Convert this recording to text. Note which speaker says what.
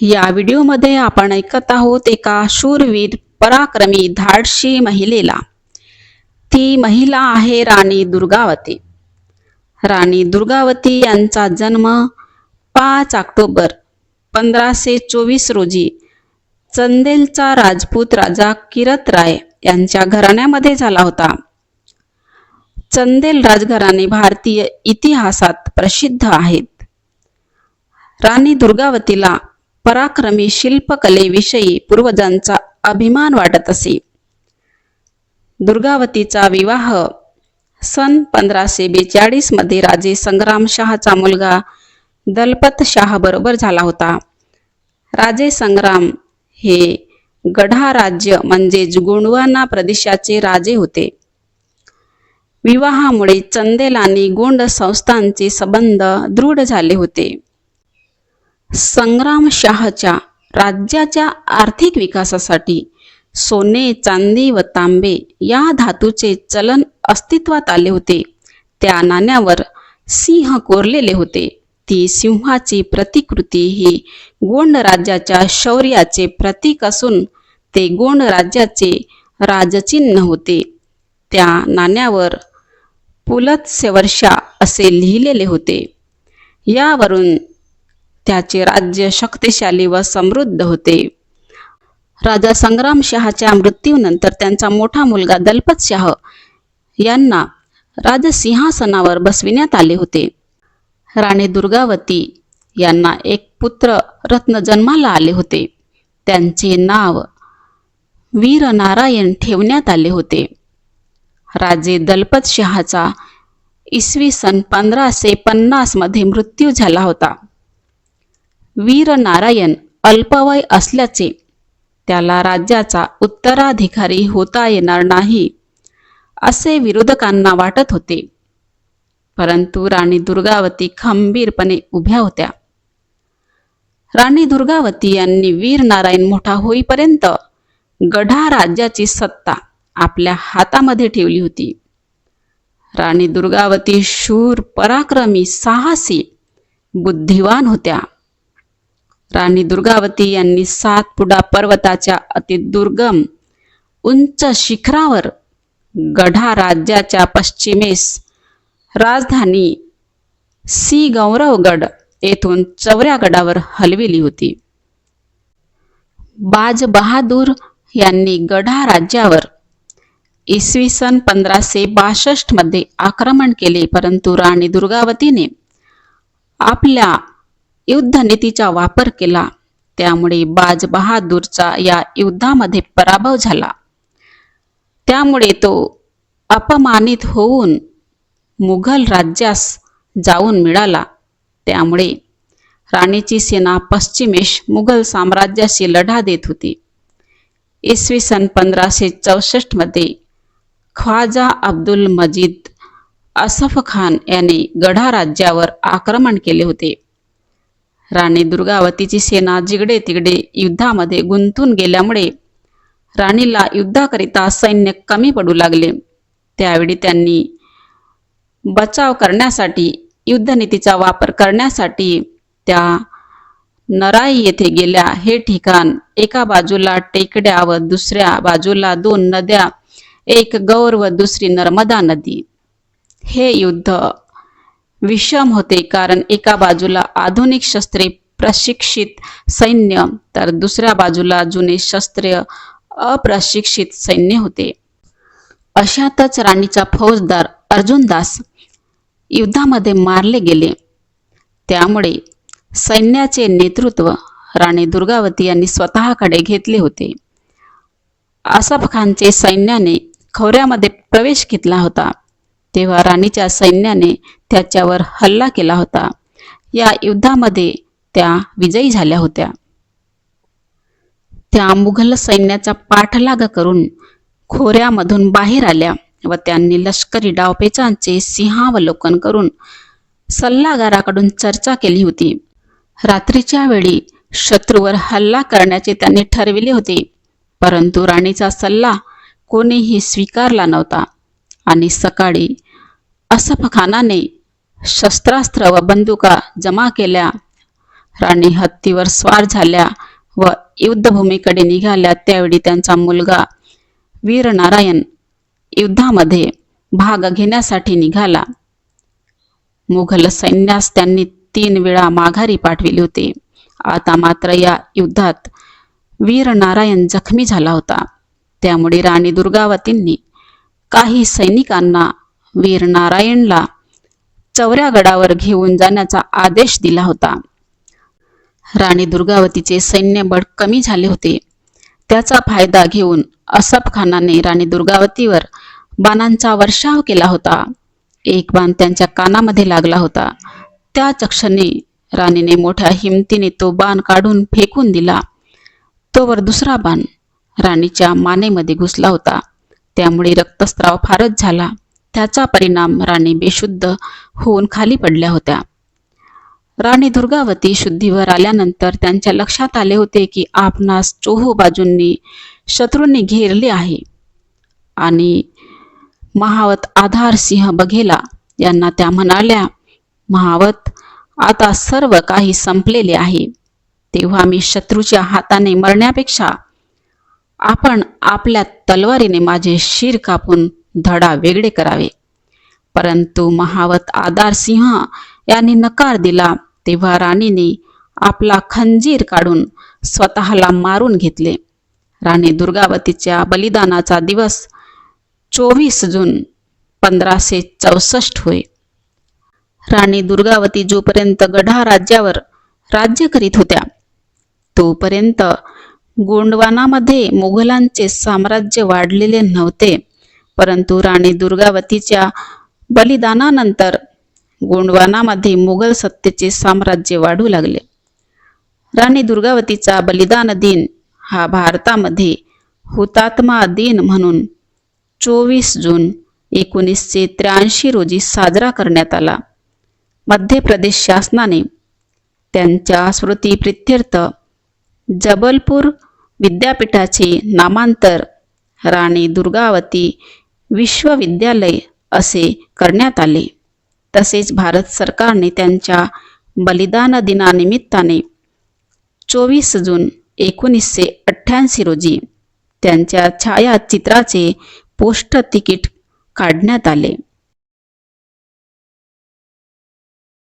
Speaker 1: या व्हिडिओमध्ये आपण ऐकत आहोत एका शूरवीर पराक्रमी धाडशी महिलेला. ती महिला आहे राणी दुर्गावती. राणी दुर्गावती यांचा जन्म पाच ऑक्टोबर पंधराशे चोवीस रोजी चंदेलचा राजपूत राजा किरत राय यांच्या घराण्यामध्ये झाला होता. चंदेल राजघराणे भारतीय इतिहासात प्रसिद्ध आहेत. राणी दुर्गावतीला पराक्रमी शिल्पकलेविषयी पूर्वजांचा अभिमान वाटत असे. दुर्गावतीचा विवाह सन पंधराशे बेचाळीसमध्ये राजे संग्राम शहाचा मुलगा दलपत शाह बरोबर झाला होता. राजे संग्राम हे गढा राज्य म्हणजेच गोंडवाना प्रदेशाचे राजे होते. विवाहामुळे चंदेल आणि गोंड संस्थांचे संबंध दृढ झाले होते. संग्राम शहाच्या राज्याच्या आर्थिक विकासासाठी सोने चांदी व तांबे या धातूचे चलन अस्तित्वात आले होते. त्या नाण्यावर सिंह कोरलेले होते. ती सिंहाची प्रतिकृती ही गोंड राज्याच्या शौर्याचे प्रतीक असून ते गोंड राज्याचे राजचिन्ह होते. त्या नाण्यावर पुलत्स्यवर्षा असे लिहिलेले होते. यावरून त्याचे राज्य शक्तिशाली व समृद्ध होते. राजा संग्राम शहाच्या मृत्यूनंतर त्यांचा मोठा मुलगा दलपत शाह यांना राजसिंहासनावर बसविण्यात आले होते. राणी दुर्गावती यांना एक पुत्र रत्न जन्माला आले होते. त्यांचे नाव वीरनारायण ठेवण्यात आले होते. राजे दलपत शहाचा इसवी सन पंधराशे पन्नासमध्ये मृत्यू झाला होता. वीरनारायण अल्पवय असल्याचे त्याला राज्याचा उत्तराधिकारी होता येणार नाही असे विरोधकांना वाटत होते. परंतु राणी दुर्गावती खंबीरपणे उभ्या होत्या. राणी दुर्गावती यांनी वीर नारायण मोठा होईपर्यंत गढा राज्याची सत्ता आपल्या हातामध्ये ठेवली होती. राणी दुर्गावती शूर पराक्रमी साहसी बुद्धिवान होत्या. राणी दुर्गावती यांनी सातपुडा पर्वताच्या अतिदुर्गम उंच शिखरावर गढा राज्याच्या पश्चिमेस राजधानी सी गौरवगड येथून चौऱ्या गडावर हलविली होती. बाज बहादूर यांनी गढा राज्यावर इसवी सन पंधराशे बासष्टमध्ये आक्रमण केले परंतु राणी दुर्गावतीने आपल्या युद्धनीतीचा वापर केला. त्यामुळे बाज बहादूरचा या युद्धामध्ये पराभव झाला. त्यामुळे तो अपमानित होऊन मुघल राज्यास जाऊन मिळाला. त्यामुळे राणीची सेना पश्चिमेश मुघल साम्राज्याशी लढा देत होती. इसवी सन पंधराशे चौसष्टमध्ये ख्वाजा अब्दुल मजीद असफ खान याने गढा राज्यावर आक्रमण केले होते. राणी दुर्गावतीची सेना जिगडे तिकडे युद्धामध्ये गुंतून गेल्यामुळे राणीला युद्धाकरिता सैन्य कमी पडू लागले. त्यावेळी त्यांनी बचाव करण्यासाठी युद्धनीतीचा वापर करण्यासाठी त्या नराई येथे गेल्या. हे ठिकाण एका बाजूला टेकड्या व दुसऱ्या बाजूला दोन नद्या एक गौर व दुसरी नर्मदा नदी. हे युद्ध विषम होते कारण एका बाजूला आधुनिक शस्त्रे प्रशिक्षित सैन्य तर दुसऱ्या बाजूला जुने शस्त्र अप्रशिक्षित सैन्य होते. अशातच राणीचा फौजदार अर्जुनदास युद्धामध्ये मारले गेले. त्यामुळे सैन्याचे नेतृत्व राणी दुर्गावती यांनी स्वतःकडे घेतले होते. आसफ खानचे सैन्याने खोऱ्यामध्ये प्रवेश घेतला होता. तेव्हा राणीच्या सैन्याने त्याच्यावर हल्ला केला होता. या युद्धामध्ये त्या विजयी झाल्या होत्या. त्या मुघल सैन्याचा पाठलाग करून खोऱ्यामधून बाहेर आल्या व त्यांनी लष्करी डावपेचांचे सिंहावलोकन करून सल्लागाराकडून चर्चा केली होती. रात्रीच्या वेळी शत्रूवर हल्ला करण्याचे त्यांनी ठरविले होते परंतु राणीचा सल्ला कोणीही स्वीकारला नव्हता. आणि सकाळी असफ खानाने शस्त्रास्त्र व बंदुका जमा केल्या. राणी हत्तीवर स्वार झाल्या व युद्धभूमीकडे निघाल्या. त्यावेळी त्यांचा मुलगा वीरनारायण युद्धामध्ये भाग घेण्यासाठी निघाला. मुघल सैन्यास त्यांनी तीन वेळा माघारी पाठविले होते. आता मात्र या युद्धात वीरनारायण जखमी झाला होता. त्यामुळे राणी दुर्गावतींनी काही सैनिकांना वीरनारायणला चौऱ्या गडावर घेऊन जाण्याचा आदेश दिला होता. राणी दुर्गावतीचे सैन्यबळ कमी झाले होते. त्याचा फायदा घेऊन असफ खानाने राणी दुर्गावतीवर बाणांचा वर्षाव केला होता. एक बाण त्यांच्या कानामध्ये लागला होता. त्या चक्षणे राणीने मोठ्या हिमतीने तो बाण काढून फेकून दिला. तोवर दुसरा बाण राणीच्या मानेमध्ये घुसला होता. त्यामुळे रक्तस्राव फारच झाला. त्याचा परिणाम राणी बेशुद्ध होऊन खाली पडल्या होत्या. राणी दुर्गावती शुद्धीवर आल्यानंतर त्यांच्या लक्षात आले होते की आपणास चोहो बाजूंनी शत्रूंनी घेरले आहे. आणि महावत आधार सिंह बघेला. यांना त्या म्हणाल्या महावत आता सर्व काही संपलेले आहे. तेव्हा मी शत्रूच्या हाताने मरण्यापेक्षा आपण आपल्या तलवारीने माझे शिर कापून धडा वेगळे करावे. परंतु महावत आधार सिंह यांनी नकार दिला तेव्हा राणीने आपला खंजीर काढून स्वतःला मारून घेतले. राणी दुर्गावतीच्या बलिदानाचा दिवस चोवीस जून पंधराशे चौसष्ट होय. राणी दुर्गावती जोपर्यंत गढा राज्यावर राज्य करीत होत्या तोपर्यंत गोंडवानामध्ये मुघलांचे साम्राज्य वाढलेले नव्हते. परंतु राणी दुर्गावतीच्या बलिदानानंतर गोंडवानामध्ये मुघल सत्तेचे साम्राज्य वाढू लागले. राणी दुर्गावतीचा बलिदान दिन हा भारतामध्ये हुतात्मा दिन म्हणून चोवीस जून एकोणीसशे त्र्याऐंशी रोजी साजरा करण्यात आला. मध्य प्रदेश शासनाने त्यांच्या स्मृतीप्रित्यर्थ जबलपूर विद्यापीठाचे नामांतर राणी दुर्गावती विश्वविद्यालय असे करण्यात आले. तसेच भारत सरकारने त्यांच्या बलिदान दिनानिमित्ताने चोवीस जून एकोणीसशे अठ्ठ्याऐंशी रोजी त्यांच्या छायाचित्राचे पोस्ट तिकीट काढण्यात आले.